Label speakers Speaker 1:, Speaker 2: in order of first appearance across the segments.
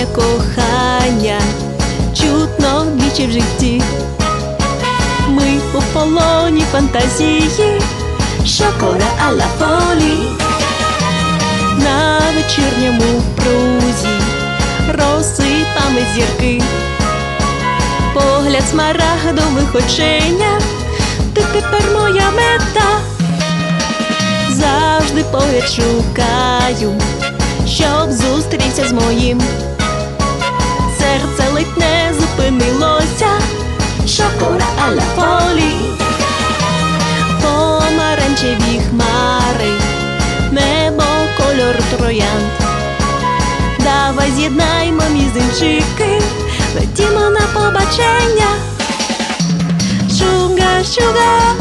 Speaker 1: цвітіння кохання, чутно двічі в житті. Ми у полоні фантазії, шокола аля полі на вечірньому прузі розсипами зірки, погляд смарагдових оченят, ти тепер моя мета. Завжди погляд шукаю, щоб зустрівся з моїм. Аля полі, помаранчеві хмари, небо кольор троянд. Давай з'єднаймо мізинчики, летімо на побачення. Шуга, шуга,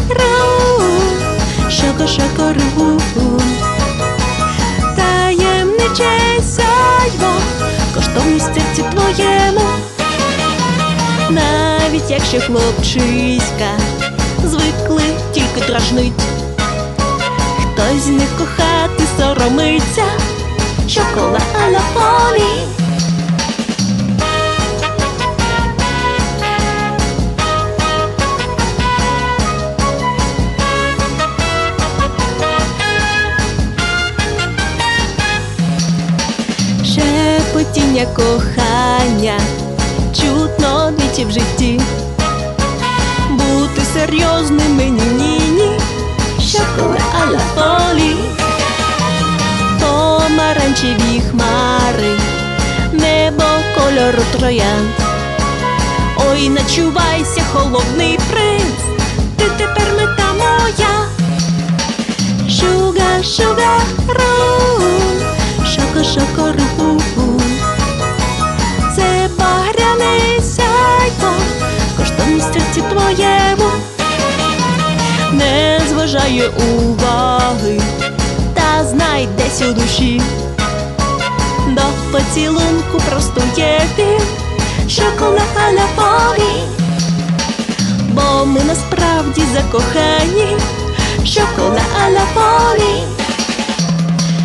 Speaker 1: Якщо хлопчиська звикли тільки дражнить. Хтось з них кохати соромиться, шокола аля полі. Шепотіння кохання, чутно двічі в житті. Кольору троянд. Ой, начувайся, холодний принц, ти тепер мета моя. Шуга, шуга, ру, шоко, шоко, ру. Це багряне сяйво, коштовність серці твоєму. Не зважає уваги, та знай десь у душі поцілунку простує він шоколада полі, бо ми насправді закохані, шоколада полі,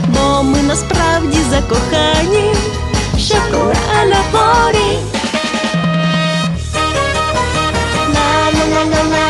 Speaker 1: бо ми насправді закохані, шоколада полі. La la la la la